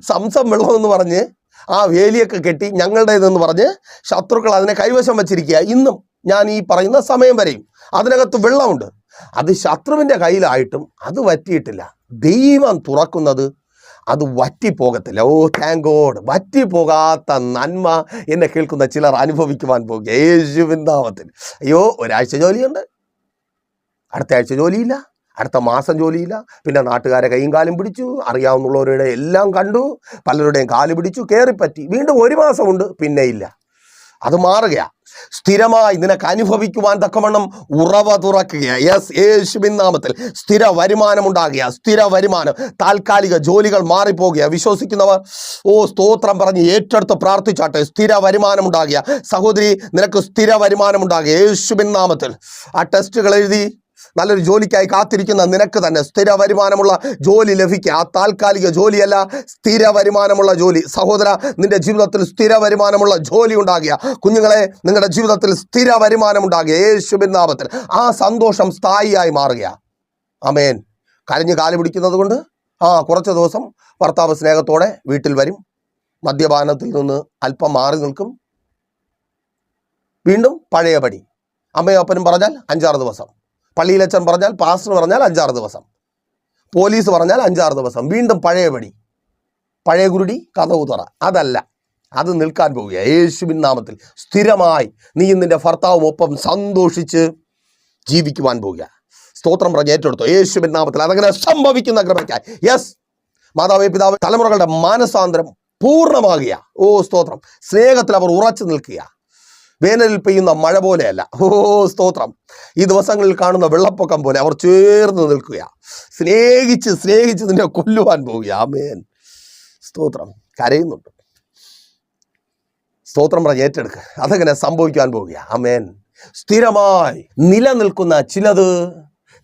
സംസം വെള്ളമെന്ന് പറഞ്ഞ് ആ വേലിയൊക്കെ കെട്ടി ഞങ്ങളുടേതെന്ന് പറഞ്ഞ് ശത്രുക്കൾ അതിനെ കൈവശം വച്ചിരിക്കുക ഇന്നും ഞാൻ ഈ പറയുന്ന സമയം വരെയും. അതിനകത്ത് വെള്ളമുണ്ട്. അത് ശത്രുവിന്റെ കയ്യിലായിട്ടും അത് വറ്റിയിട്ടില്ല. ദൈവം തുറക്കുന്നത് അത് വറ്റിപ്പോകത്തില്ല. ഓ താങ്ക് ഗോഡ് വറ്റിപ്പോകാത്ത നന്മ എന്നെ കേൾക്കുന്ന ചിലർ അനുഭവിക്കുവാൻ പോകുക യേശുവിൻ അയ്യോ ഒരാഴ്ച ജോലിയുണ്ട്. അടുത്ത ആഴ്ച ജോലിയില്ല. അടുത്ത മാസം ജോലിയില്ല. പിന്നെ നാട്ടുകാരെ കൈയും കാലും പിടിച്ചു. അറിയാവുന്നവരുടെ എല്ലാം കണ്ടു. പലരുടെയും കാൽ പിടിച്ചു. കയറിപ്പറ്റി വീണ്ടും ഒരു മാസമുണ്ട്. പിന്നെ ഇല്ല. അത് മാറുകയാണ് സ്ഥിരമായി നിനക്ക് അനുഭവിക്കുവാൻ തക്കവണ്ണം ഉറവ തുറക്കുക യെസ് യേശുവിൻ നാമത്തിൽ സ്ഥിര വരുമാനം ഉണ്ടാകുക സ്ഥിര വരുമാനം. താൽക്കാലിക ജോലികൾ മാറിപ്പോകുക വിശ്വസിക്കുന്നവർ ഓ സ്തോത്രം പറഞ്ഞ് ഏറ്റെടുത്ത് പ്രാർത്ഥിച്ചാട്ടെ സ്ഥിര വരുമാനം ഉണ്ടാകുക സഹോദരി നിനക്ക് സ്ഥിര വരുമാനം ഉണ്ടാകുക യേശുവിൻ നാമത്തിൽ. ആ ടെസ്റ്റുകൾ എഴുതി നല്ലൊരു ജോലിക്കായി കാത്തിരിക്കുന്ന നിനക്ക് തന്നെ സ്ഥിര വരുമാനമുള്ള ജോലി ലഭിക്കുക. ആ താൽക്കാലിക ജോലിയല്ല സ്ഥിര വരുമാനമുള്ള ജോലി. സഹോദര നിന്റെ ജീവിതത്തിൽ സ്ഥിര വരുമാനമുള്ള ജോലി ഉണ്ടാകുക. കുഞ്ഞുങ്ങളെ നിങ്ങളുടെ ജീവിതത്തിൽ സ്ഥിര വരുമാനം ഉണ്ടാകുക. നാമത്തിൽ ആ സന്തോഷം സ്ഥായിയായി മാറുക. അമേൻ കരഞ്ഞ് കാൽ പിടിക്കുന്നത് കൊണ്ട് ആ കുറച്ച് ദിവസം ഭർത്താവ് സ്നേഹത്തോടെ വീട്ടിൽ വരും. മദ്യപാനത്തിൽ നിന്ന് അല്പം മാറി നിൽക്കും. വീണ്ടും പഴയപടി. അമ്മയും അപ്പനും പറഞ്ഞാൽ അഞ്ചാറ് ദിവസം. പള്ളിയിലച്ചൻ പറഞ്ഞാൽ പാസ്റ്റർ പറഞ്ഞാൽ അഞ്ചാറ് ദിവസം. പോലീസ് പറഞ്ഞാൽ അഞ്ചാറ് ദിവസം. വീണ്ടും പഴയപടി. പഴയ കുരുടി കഥ ഉതറ അതല്ല. അത് നിൽക്കാൻ പോവുക യേശുവിൻ നാമത്തിൽ സ്ഥിരമായി നീ നിന്റെ ഭർത്താവും ഒപ്പം സന്തോഷിച്ച് ജീവിക്കുവാൻ പോവുക സ്തോത്രം പറഞ്ഞ് ഏറ്റെടുത്തു. യേശുവിൻ നാമത്തിൽ അതങ്ങനെ സംഭവിക്കുന്ന കൃപയ്ക്കായി. യെസ് മാതാവേ പിതാവ് തലമുറകളുടെ മാനസാന്തരം പൂർണമാകുക ഓ സ്തോത്രം. സ്നേഹത്തിൽ അവർ ഉറച്ചു നിൽക്കുക വേനലിൽ പെയ്യുന്ന മഴ പോലെയല്ല. ഓ സ്തോത്രം. ഈ ദിവസങ്ങളിൽ കാണുന്ന വെള്ളപ്പൊക്കം പോലെ അവർ ചേർന്ന് നിൽക്കുക സ്നേഹിച്ച് സ്നേഹിച്ച് നിന്നെ കൊല്ലുവാൻ പോവുക ആമേൻ. സ്തോത്രം. കരയുന്നുണ്ട്. സ്തോത്രം പറഞ്ഞ് ഏറ്റെടുക്കുക അതങ്ങനെ സംഭവിക്കാൻ പോവുക ആമേൻ. സ്ഥിരമായി നിലനിൽക്കുന്ന ചിലത്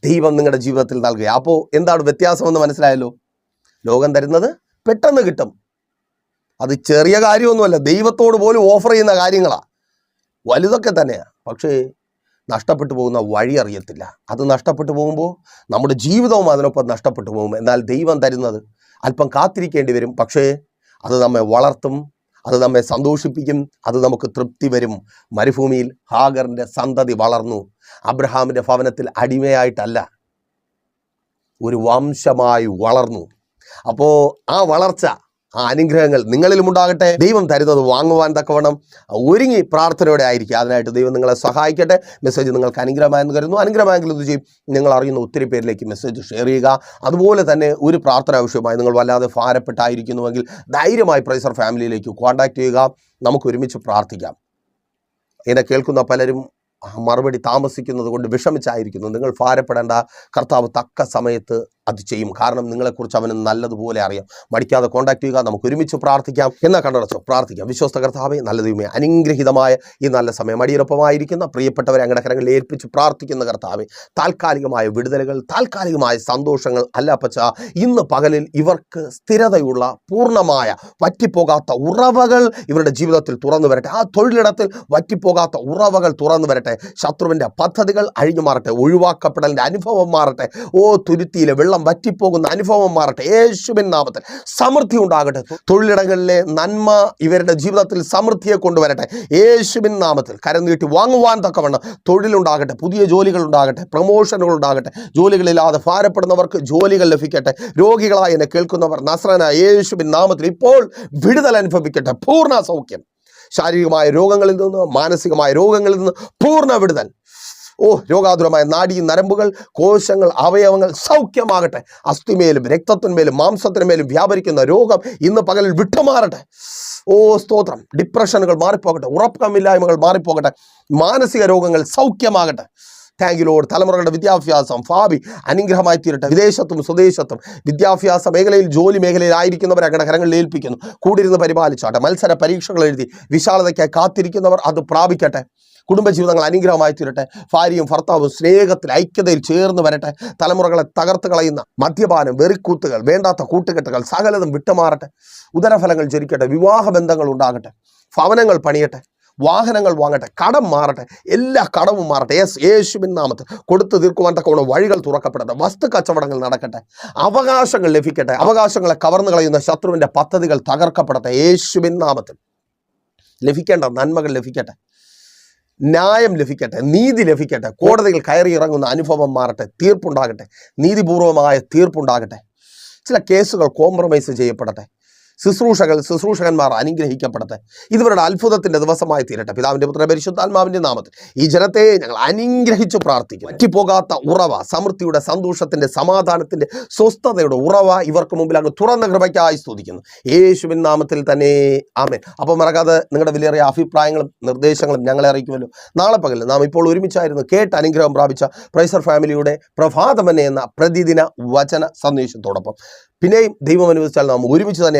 ദൈവം നിങ്ങളുടെ ജീവിതത്തിൽ നൽകുക അപ്പോൾ എന്താണ് വ്യത്യാസമെന്ന് മനസ്സിലായല്ലോ? ലോകം തരുന്നത് പെട്ടെന്ന് കിട്ടും. അത് ചെറിയ കാര്യമൊന്നുമല്ല. ദൈവത്തോട് പോലും ഓഫർ ചെയ്യുന്ന കാര്യങ്ങളാണ് വലുതൊക്കെ തന്നെയാണ് പക്ഷേ നഷ്ടപ്പെട്ടു പോകുന്ന വഴി അറിയത്തില്ല. അത് നഷ്ടപ്പെട്ടു പോകുമ്പോൾ നമ്മുടെ ജീവിതവും അതിനൊപ്പം നഷ്ടപ്പെട്ടു പോകും. എന്നാൽ ദൈവം തരുന്നത് അല്പം കാത്തിരിക്കേണ്ടി വരും. പക്ഷേ അത് നമ്മെ വളർത്തും അത് നമ്മെ സന്തോഷിപ്പിക്കും അത് നമുക്ക് തൃപ്തി വരും. മരുഭൂമിയിൽ ഹാഗറിന്റെ സന്തതി വളർന്നു. അബ്രഹാമിന്റെ ഭവനത്തിൽ അടിമയായിട്ടല്ല ഒരു വംശമായി വളർന്നു. അപ്പോൾ ആ വളർച്ച ആ അനുഗ്രഹങ്ങൾ നിങ്ങളിലും ഉണ്ടാകട്ടെ. ദൈവം തരുന്നത് വാങ്ങുവാൻ തക്കവണ്ണം ഒരുങ്ങി പ്രാർത്ഥനയോടെ ആയിരിക്കും. അതിനായിട്ട് ദൈവം നിങ്ങളെ സഹായിക്കട്ടെ. മെസ്സേജ് നിങ്ങൾക്ക് അനുഗ്രഹമായെന്ന് കരുതുന്നു. അനുഗ്രഹമായെങ്കിൽ എന്ത് ചെയ്യും? നിങ്ങൾ അറിയുന്ന ഒത്തിരി പേരിലേക്ക് മെസ്സേജ് ഷെയർ ചെയ്യുക. അതുപോലെ തന്നെ ഒരു പ്രാർത്ഥന ആവശ്യമായി നിങ്ങൾ വല്ലാതെ ഭാരപ്പെട്ടായിരിക്കുന്നുവെങ്കിൽ ധൈര്യമായി പ്രൈസർ ഫാമിലിയിലേക്ക് കോൺടാക്ട് ചെയ്യുക. നമുക്ക് ഒരുമിച്ച് പ്രാർത്ഥിക്കാം. എന്നെ കേൾക്കുന്ന പലരും മറുപടി താമസിക്കുന്നത് കൊണ്ട് വിഷമിച്ചായിരിക്കുന്നു. നിങ്ങൾ ഭാരപ്പെടേണ്ട. കർത്താവ് തക്ക സമയത്ത് അത് ചെയ്യും. കാരണം നിങ്ങളെക്കുറിച്ച് അവന് നല്ലതുപോലെ അറിയാം. മടിക്കാതെ കോൺടാക്ട് ചെയ്യുക നമുക്ക് ഒരുമിച്ച് പ്രാർത്ഥിക്കാം. എന്നാ കണ്ടടച്ചോ? പ്രാർത്ഥിക്കാം. വിശ്വസ്ത കർത്താവെ നല്ല അനുഗ്രഹിതമായ ഈ നല്ല സമയം അടിയൊപ്പമായിരിക്കുന്ന പ്രിയപ്പെട്ടവരെ അങ്ങടെ കരങ്ങളിൽ ഏൽപ്പിച്ച് പ്രാർത്ഥിക്കുന്ന കർത്താവെ താൽക്കാലികമായ വിടുതലുകൾ താൽക്കാലികമായ സന്തോഷങ്ങൾ അല്ല പച്ച ഇന്ന് പകലിൽ ഇവർക്ക് സ്ഥിരതയുള്ള പൂർണമായ വറ്റിപ്പോകാത്ത ഉറവകൾ ഇവരുടെ ജീവിതത്തിൽ തുറന്നു വരട്ടെ. ആ തൊഴിലിടത്തിൽ വറ്റിപ്പോകാത്ത ഉറവകൾ തുറന്നു വരട്ടെ. ശത്രുവിന്റെ പദ്ധതികൾ അഴിഞ്ഞു മാറട്ടെ. ഒഴിവാക്കപ്പെടലിന്റെ അനുഭവം മാറട്ടെ. ഓ തുരുത്തിയിലെ വെള്ളം വറ്റിപ്പോകുന്ന അനുഭവം മാറട്ടെ. യേശുവിൻ നാമത്തിൽ സമൃദ്ധി ഉണ്ടാകട്ടെ. തൊഴിലിടങ്ങളിലെ നന്മ ഇവരുടെ ജീവിതത്തിൽ സമൃദ്ധിയെ കൊണ്ടുവരട്ടെ. യേശുവിൻ നാമത്തിൽ കരം നീട്ടി വാങ്ങുവാൻ തക്കവണ്ണം തൊഴിലുണ്ടാകട്ടെ. പുതിയ ജോലികൾ ഉണ്ടാകട്ടെ. പ്രൊമോഷനുകൾ ഉണ്ടാകട്ടെ. ജോലികളില്ലാതെ ഭാരപ്പെടുന്നവർക്ക് ജോലികൾ ലഭിക്കട്ടെ. രോഗികളായി എന്നെ കേൾക്കുന്നവർ നസ്രന യേശുവിൻ നാമത്തിൽ ഇപ്പോൾ വിടുതൽ അനുഭവിക്കട്ടെ. പൂർണ സൗഖ്യം. ശാരീരികമായ രോഗങ്ങളിൽ നിന്ന് മാനസികമായ രോഗങ്ങളിൽ നിന്ന് പൂർണ വിടുതൽ. ഓ രോഗാതുരമായ നാഡീ നരമ്പുകൾ കോശങ്ങൾ അവയവങ്ങൾ സൗഖ്യമാകട്ടെ. അസ്ഥിമേലും രക്തത്തിന്മേലും മാംസത്തിന്മേലും വ്യാപരിക്കുന്ന രോഗം ഇന്ന് പകലിൽ വിട്ടുമാറട്ടെ. ഓ സ്തോത്രം. ഡിപ്രഷനുകൾ മാറിപ്പോകട്ടെ. ഉറക്കമില്ലായ്മകൾ മാറിപ്പോകട്ടെ. മാനസിക രോഗങ്ങൾ സൗഖ്യമാകട്ടെ. താങ്ക് യു ലോഡ് തലമുറകളുടെ വിദ്യാഭ്യാസം ഭാവി അനുഗ്രഹമായി തീരട്ടെ. വിദേശത്തും സ്വദേശത്തും വിദ്യാഭ്യാസ മേഖലയിൽ ജോലി മേഖലയിൽ ആയിരിക്കുന്നവർ അങ്ങയുടെ കരങ്ങളിൽ ഏൽപ്പിക്കുന്നു. കൂടിയിരുന്ന് പരിപാലിച്ചാട്ടെ. മത്സര പരീക്ഷകൾ എഴുതി വിശാലതയ്ക്കായി കാത്തിരിക്കുന്നവർ അത് പ്രാപിക്കട്ടെ. കുടുംബജീവിതങ്ങൾ അനുഗ്രഹമായി തീരട്ടെ. ഭാര്യയും ഭർത്താവും സ്നേഹത്തിൽ ഐക്യതയിൽ ചേർന്ന് വരട്ടെ. തലമുറകളെ തകർത്ത് കളയുന്ന മദ്യപാനം വെറിക്കൂത്തുകൾ വേണ്ടാത്ത കൂട്ടുകെട്ടുകൾ സകലതും വിട്ടുമാറട്ടെ. ഉദരഫലങ്ങൾ ജനിക്കട്ടെ വിവാഹ ബന്ധങ്ങൾ ഉണ്ടാകട്ടെ. ഭവനങ്ങൾ പണിയട്ടെ. വാഹനങ്ങൾ വാങ്ങട്ടെ കടം മാറട്ടെ എല്ലാ കടവും മാറട്ടെ. യെസ് യേശുവിൻ നാമത്തിൽ കൊടുത്തു തീർക്കുവാൻ തക്കവണ്ണം വഴികൾ തുറക്കപ്പെടട്ടെ വസ്തു കച്ചവടങ്ങൾ നടക്കട്ടെ അവകാശങ്ങൾ ലഭിക്കട്ടെ അവകാശങ്ങളെ കവർന്നു കളയുന്ന ശത്രുവിന്റെ പദ്ധതികൾ തകർക്കപ്പെടട്ടെ. യേശുവിൻ നാമത്തിൽ ലഭിക്കേണ്ട നന്മകൾ ലഭിക്കട്ടെ ന്യായം ലഭിക്കട്ടെ നീതി ലഭിക്കട്ടെ കോടതികൾ കയറി ഇറങ്ങുന്ന അനുഭവം മാറട്ടെ തീർപ്പുണ്ടാകട്ടെ നീതിപൂർവമായ തീർപ്പുണ്ടാകട്ടെ. ചില കേസുകൾ കോംപ്രമൈസ് ചെയ്യപ്പെടട്ടെ. ശുശ്രൂഷകൾ ശുശ്രൂഷകന്മാർ അനുഗ്രഹിക്കപ്പെടട്ടെ. ഇതുവരുടെ അത്ഭുതത്തിന്റെ ദിവസമായി തീരട്ടെ. പിതാവിന്റെ പുത്ര പരിശുദ്ധാത്മാവിന്റെ നാമത്തിൽ ഈ ജനത്തെ ഞങ്ങൾ അനുഗ്രഹിച്ചു പ്രാർത്ഥിക്കും പറ്റിപ്പോകാത്ത ഉറവ സമൃദ്ധിയുടെ സന്തോഷത്തിന്റെ സമാധാനത്തിന്റെ സ്വസ്ഥതയുടെ ഉറവ ഇവർക്ക് മുമ്പിൽ അങ്ങ് തുറന്ന കൃപയ്ക്കായി സ്തുതിക്കുന്നു. യേശുവിൻ നാമത്തിൽ തന്നെ ആമേൻ. അപ്പോൾ മറക്കാതെ നിങ്ങളുടെ വിലയേറിയ അഭിപ്രായങ്ങളും നിർദ്ദേശങ്ങളും ഞങ്ങളെ അറിയിക്കുമല്ലോ. നാളെ പകൽ നാം ഇപ്പോൾ ഒരുമിച്ചായിരുന്നു കേട്ട് അനുഗ്രഹം പ്രാപിച്ച പ്രൈസർ ഫാമിലിയുടെ പ്രഭാതമനെ എന്ന പ്രതിദിന വചന സന്ദേശത്തോടൊപ്പം. പിന്നെയും ദൈവം അനുവദിച്ചാൽ നാം ഒരുമിച്ച് തന്നെ